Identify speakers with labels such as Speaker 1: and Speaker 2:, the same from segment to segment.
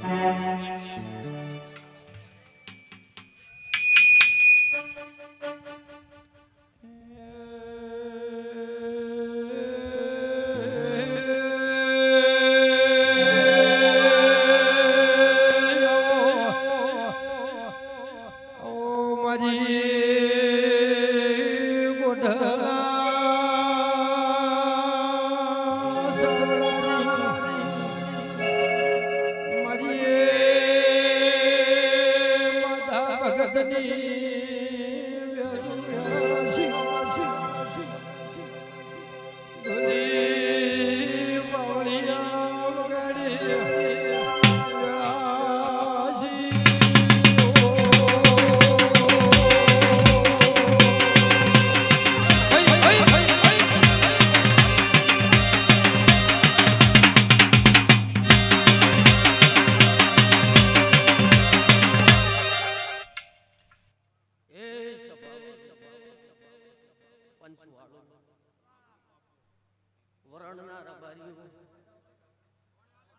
Speaker 1: Thank.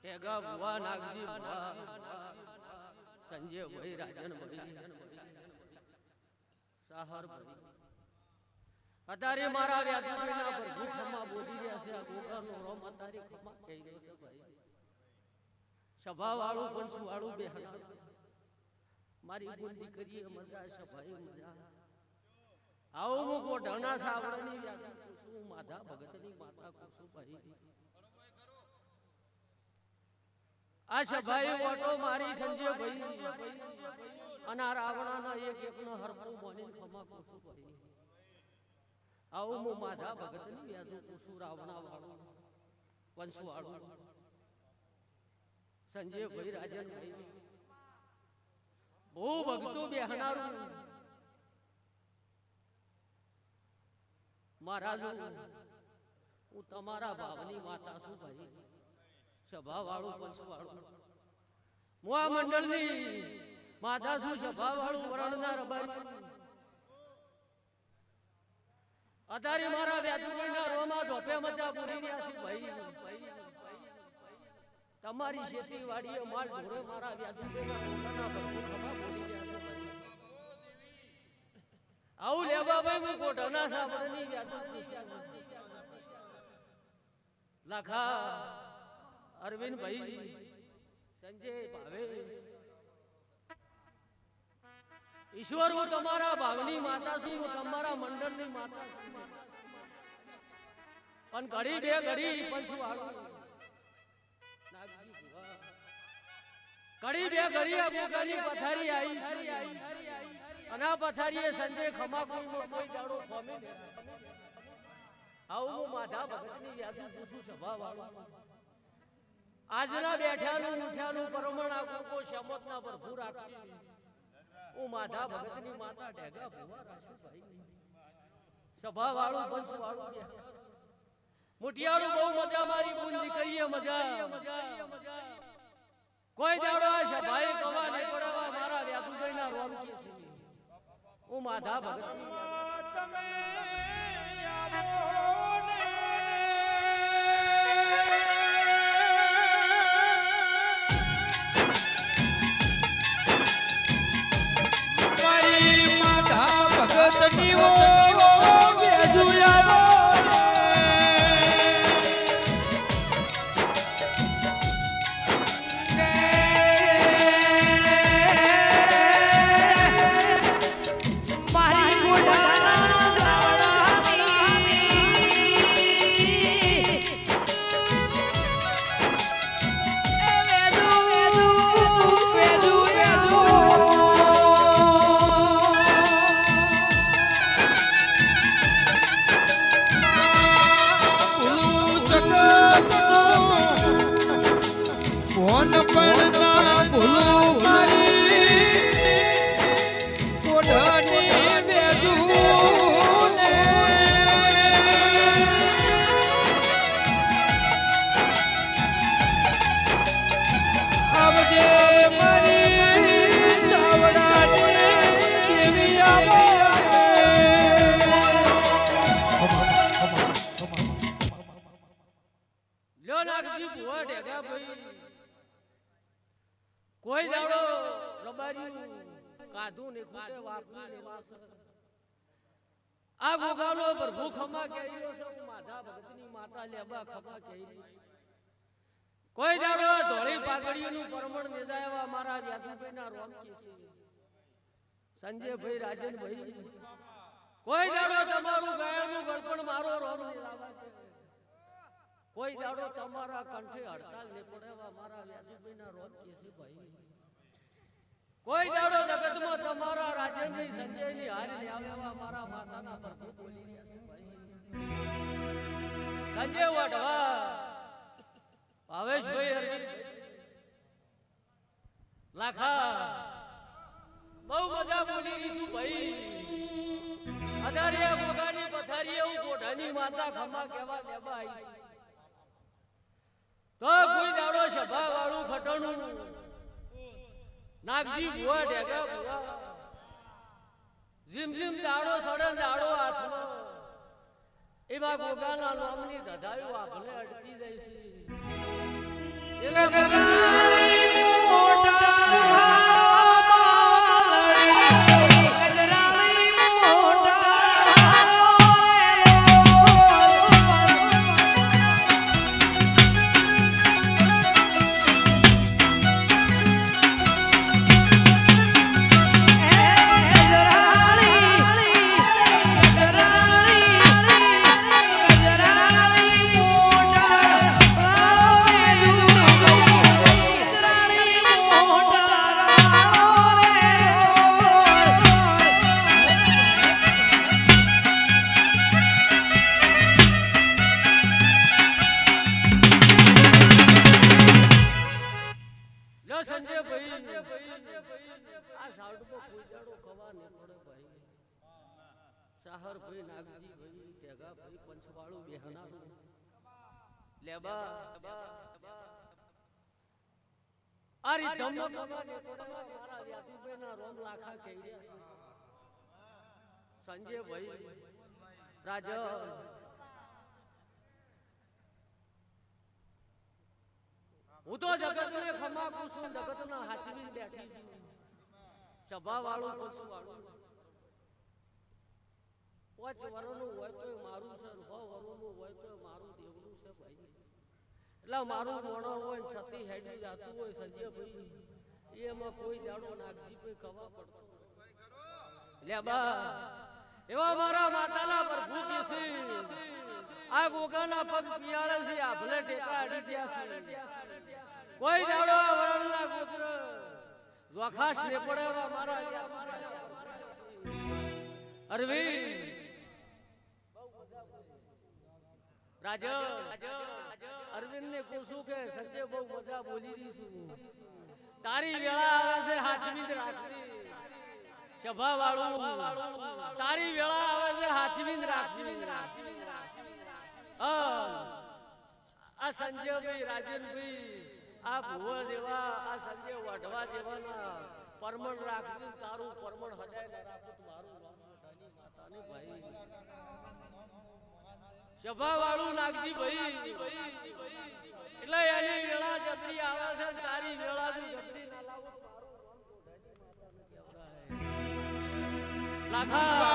Speaker 1: ટેગા ભુવા નાગજી ભુવા સંજય ભાઈ રાજન ભાઈ સાહર ભાઈ અત્યારે મારા વ્યાજુભાઈના પર ખમા બોલી રહ્યા છે. આ ગોગાનો રોમ અત્યારે ખમા કહી રહ્યો છે ભાઈ. સભાવાળું પંચવાળું બે મારી બોલ દીકરીએ મજા ભાઈ, મજા. આવો હું ગોઢાના સાવડાની વ્યાખ્યા કુસુમ માધા ભગતની માતા કુસુમ ભાઈ? આ સભાઈ ઓટો મારી સંજય ભાઈ. અને આ રાવણાના એક એકનો હરખું બની ખમા કુસુમ ભાઈ આવું હું માધા ભગતની વ્યાજુ કુસુમ રાવણા વાળું વંશ વાળું સંજય ભાઈ રાજન ભાઈ. બહુ ભક્તો બેહનારું. મહારાજ હું તમારા ભાવની માતા છું ભાઈ. અત્યારે મારા તમારી શેતી વાડીએ માલ ઢોરે મારા આવું લેવા ભાઈ હું કોટના સાંભળની અરવિંદ ભાઈ, સંજય ભાવેશ ઈશ્વર, હું તમારા ભાવની માતા છું, હું તમારા મંડળની માતા છું. પણ ઘડી બે ઘડી પશુ ઘડી બે ઘડી ગોગાની પથારી આવી છે. અને આ પથારીએ સંજય ખમા કોઈ દાડો ખોમી આવું હું માધા ભગતની યાદી પૂછું સભા વાળું. આજના બેઠાનું ઉઠ્યાનું પરમણ આ ગોગો શમતના ભરપૂર રાખશે હું માધા ભગતની માતા ઢેગા ભુવા રાશું ભાઈ. સભા વાળું વંશ વાળું બે બહુ મજા મારી બુંદી કરીએ મજા. કોઈ દાડો આ સભાએ કવા ને પડાવવા મારા વ્યાજુભાઈના રોમ કે છે હું માધા ભગત
Speaker 2: મારી
Speaker 1: ને ખૂટે વાપરું ને વાસ. આ ગોગાનો પ્રભુ ખમા કેરીઓ છે? હું માધા ભગતની માતા લેબા ખમા કેરી કોઈ આ ધોળી પાઘડીઓનું પરમણ નિજાયવા મારા વ્યાજુભાઈના રોમ કેસી સંજયભાઈ રાજનભાઈ. કોઈ દાડો તમારું ગાયનું ગળપણ મારો રોમ નિજાવા છે. કોઈ દાડો તમારા કંઠે હડતાલ ને પડેવા મારા વ્યાજુભાઈના રોમ કેસી ભાઈ. કોઈ દાડો જગતમાં તમારા રાજ્યની સંજયની હારી આવેવા મારા માતાના પ્રભુ બોલી રહ્યા છે સંજય વાઢવા. ભાવેશભાઈ અરવિંદ લાખા. બહુ મજા બોલી રહી ભાઈ. અધારિયા ગોગાની પથારી એવું કોઠાની માતા ખમા કેવા લેવા આવી તો કોઈ દાડો સભા વાળું ખટણું નાગજી ભુવા ઢેગા ભુવા જીમ જીમ દાડો સડન દાડો હાથમાં. એમાં ગોગાના નામની ધધાયું આભલે અડતી જાય છે આ સાઉન્ડમાં ખવા પડે ભાઈ. સાહર ભાઈ નાગજી ભાઈ ટેગા ભાઈ પંચવાળું બેહનારું. લેબા આ રીધમ મારા વ્યાતુભાઈના રોમ લાખા કહી રહ્યા સંજય ભાઈ. રાજન. હું તો જગતને ખમાકું છું જગતના હાચવી બેઠી છું. સભા વાળું પશુ વાળું પાંચ વરનું હોય તો મારું છે છ વરનું હોય તો મારું દેવનું છે ભાઈ. એટલે મારું મોણો હોય ને સતી હેડી જાતું હોય સંજય ભાઈ, એમાં કોઈ દાડો નાગજી કોઈ ખવા પડતો લે બા, એવા મારા માતાના પ્રભુ કેસી આ ગોગાના પગ પિયાળે છે, આ ભલે ટેકા અડી ગયા છે. કોઈ દાડો આ વરણના ગોત્ર જોખાશ ને પડે મારા અરવિંદ. રાજન અરવિંદ ને પૂછું કે સંજય બહુ મજા બોલી રહી છું તારી વેળા આવે છે હાચવી જ રાખવી સભા વાળું તારી વેળા આવે છે હાચવી જ રાખવી આ સંજયભાઈ રાજનભાઈ. આ ભૂવા જેવા, આ સંજય વઢવા જેવાના પરમણ રાખજે, તારું પરમણ હજાય ના રાખું મારું માતાને ભાઈ. સભા વાળું નાગજી ભાઈ. એટલે એની વેળા જબરી આવે છે, તારી વેળા જબરી ના લાવો. લાખા.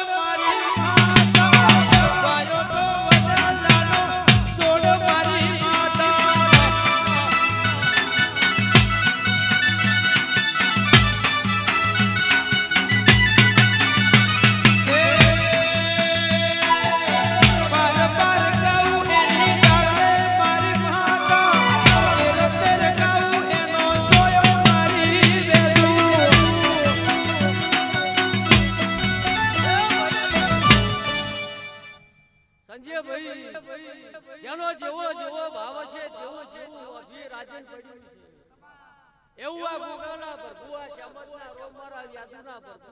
Speaker 1: આ શ્યામતના રોમારા યાદુના પ્રભુ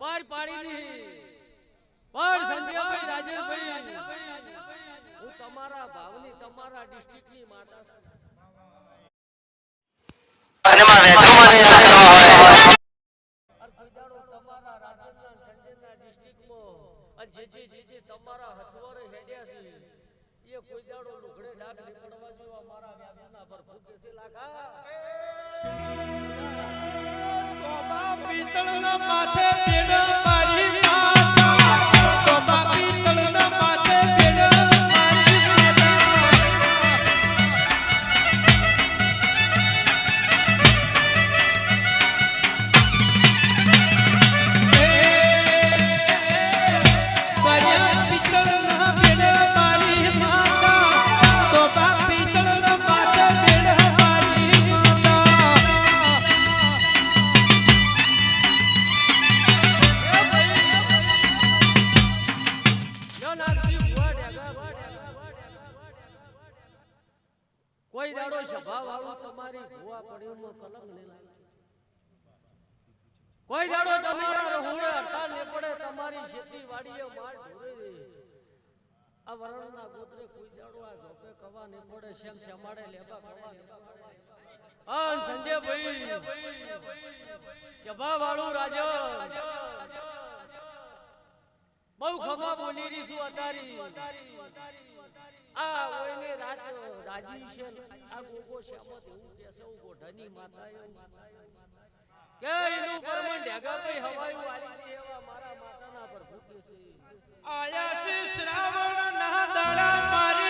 Speaker 1: પાર પણ સંજયભાઈ રાજેશભાઈ. હું તમારા ભાવની તમારા ડિસ્ટ્રિક્ટની માતા છું.
Speaker 3: અને માં ન હોય.
Speaker 1: તમારા રાજનના અને સંજયના ડિસ્ટ્રિક્ટમાં અને જે જે જે જે તમારા હથવારે હેડ્યા છે એ કોઈ દાડો લુગડે ડાક નીકળવા જેવા મારા વ્યાજના પ્રભુ કેસે લાખા.
Speaker 2: તોબા પિત્તળના માથે પેડ
Speaker 1: કોઈ દાડો સભા વાળું તમારી ભૂવા પડ્યો કલમ લાગે કોઈ દાડો તમારા રહોડે હડતાલ ને પડે તમારી ખેતી વાડીએ માલ ઢોરે રે આ વરણના ગોત્રે કોઈ દાડો આ ઝોપે કવા ને પડે, શેમ શમાડે, લેબા કવા ને સંજય ભાઈ સભા વાળું રાજન બહુ ખભા બોલી રહી છું અતારી. આ ઓયને રાજ રાજી છે. આ ગોગો શ્યામત એવું કે છે ગોઢાની માતા કે એનું પરમણ ઢેગાભાઈ હવાયું આલી દે એવા મારા માતાના પર ભૂકે છે.
Speaker 2: આયા છે શ્રાવણના દાડા મારી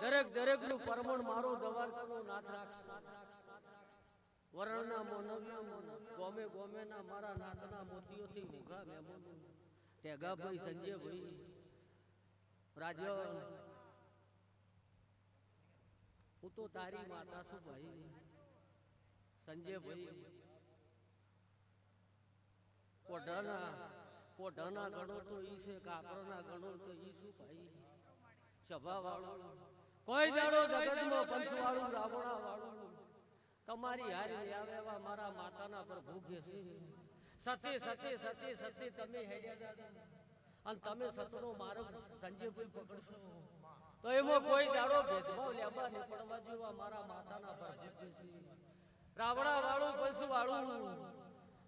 Speaker 1: દરેક દરેકનું પરમણ મારો દવાખાનું નાથ રાખશે. વરણના મોનવ્ય ગોમે ગોમે ના મારા નાથના મોતીઓથી મુખા મેમોનું. ટેગાભાઈ સંજયભાઈ રાજન હું તો તારી માતા છું ભાઈ. સંજયભાઈ કોઢાના કોઢાના ગણો તો ઈ છે કાપરના ગણો તો ઈ શું ભાઈ? સભા વાળું કોઈ દાડો જગતમાં પંચ વાળું રાવણા વાળું. તમારી હારી આવે એવા મારા માતાના પર ભૂખે છે. સતી સતી સતી સતી તમે હેડ્યા દાદા અને તમે સતનો મારો સંજીવભાઈ પકડશો. તો એમાં કોઈ દાડો ભેદભાવ લેવા નહીં પડવા જેવા મારા માતાના પર ભૂખે છે. રાવણા વાળું પંચ વાળું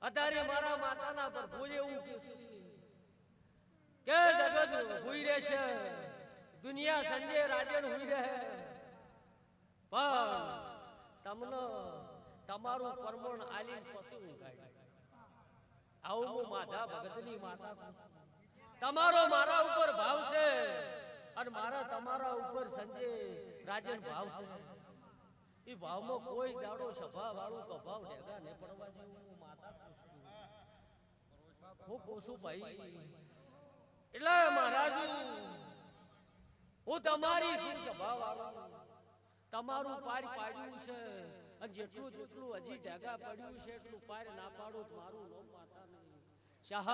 Speaker 1: અત્યારે મારા માતાના પર ભૂલ એવું કે છે. કે જગત ભૂઈ રહેશે. દુનિયા સંજય રાજન હુઈ રહે. પણ તમને તમારું પરમણ આલીન પશુ ઊંઘાય આવું હું માધા ભગતની માતા તમારો મારા ઉપર ભાવ છે અને મારા તમારા ઉપર સંજય રાજન ભાવ છે. એ ભાવમાં કોઈ દાડો સભા વાળું કભાવ ડેગા ને પડવા જેવું હું માતા હું કોશું ભાઈ, એટલે મહારાજ હું તમારી તમારું પાર પાડ્યું છે. જેટલું જેટલું હજી જગા પડ્યું છે, એટલું પાર ના પાડું મારું નો માતા નહીં. શાહ,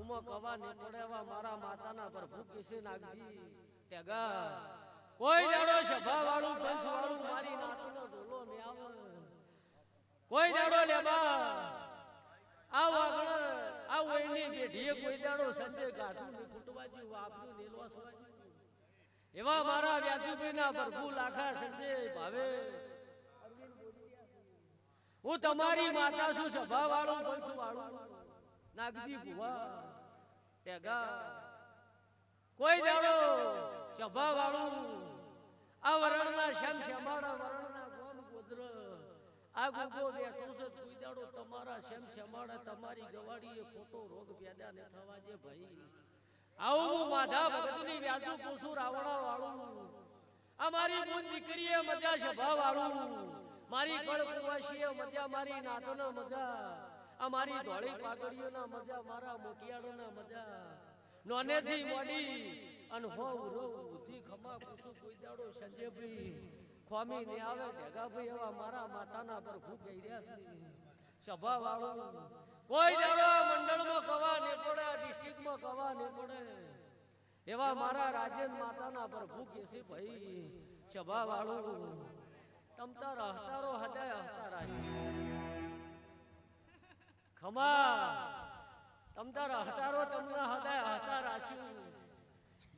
Speaker 1: ઉમો કવા ને પડેવા મારા માતાના પ્રભુ કિસે નાગજી. ટેગા કોઈ દાડો સભા વાળું પંચ વાળું મારી નાતનો ઝોલો ને આવે. કોઈ દાડો બા, આવ આગળ, આવ એની બેઠીએ કોઈ દાડો સંજય કાઢું ને કુટવાજી વાપર્યું ને લોસવાજી એવા મારા વ્યાજુબીના પ્રભુ લાખા સરજે ભાવે. હું તમારી માતા છું સભા વાળું વંશ વાળો. નાગજી ભુવા, ટેગા. કોઈ દાડો સભા વાળું આ વરણના શ્યામ શ્યામાડા વરણના ગોમ ગોદ્ર. આ ગોગો બેઠો છે, કોઈ દાડો તમારા શ્યામ શ્યામાળા, તમારી ગવાડીએ ખોટો રોગ પેદા ન થવા જે ભાઈ. આવું માધા ભગતની વ્યાજુ પૂછું રાવણા વાળું આ મારી મૂન દીકરીએ મજા સભા વાળું મારી કળ કુવાશીએ મજા, મારી નાતોના મજા. આ મારી ધોળી પાઘડીઓના મજા, મારા મોટિયાળોના મજા. નોનેથી મોડી અને હો રો બુદ્ધિ ખમા કુસુ કોઈ દાડો સંજયભાઈ. ખોમી ને આવે ઢેગાભાઈ એવા મારા માતાના પર ખૂબ રહ્યા છે. સભા વાળું કોઈ આ મંડળમાં કવા ને પડે આ ડિસ્ટ્રિક્ટમાં કવા ને પડે. એવા મારા રાજન માતાના પર ભૂખ છે ભાઈ. સભા વાળું તમતા રહતારો હદાય હતા રાજી ખમા. તમતા રહતારો તમને હદાય હતા રાશ્યું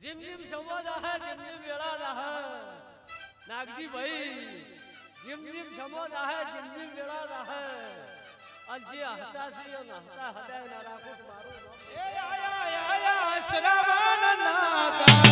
Speaker 1: જીમ જીમ સંવાદ આહે, જીમ જીમ વેળા આહે. નાગજી ભાઈ, જીમ જીમ સંવાદ આહે, જીમ જીમ વેળા આહે. અને જે હતા એ હતા હદાય ના રાખો મારું
Speaker 2: એ આયા આયા શ્રવણ નાગા.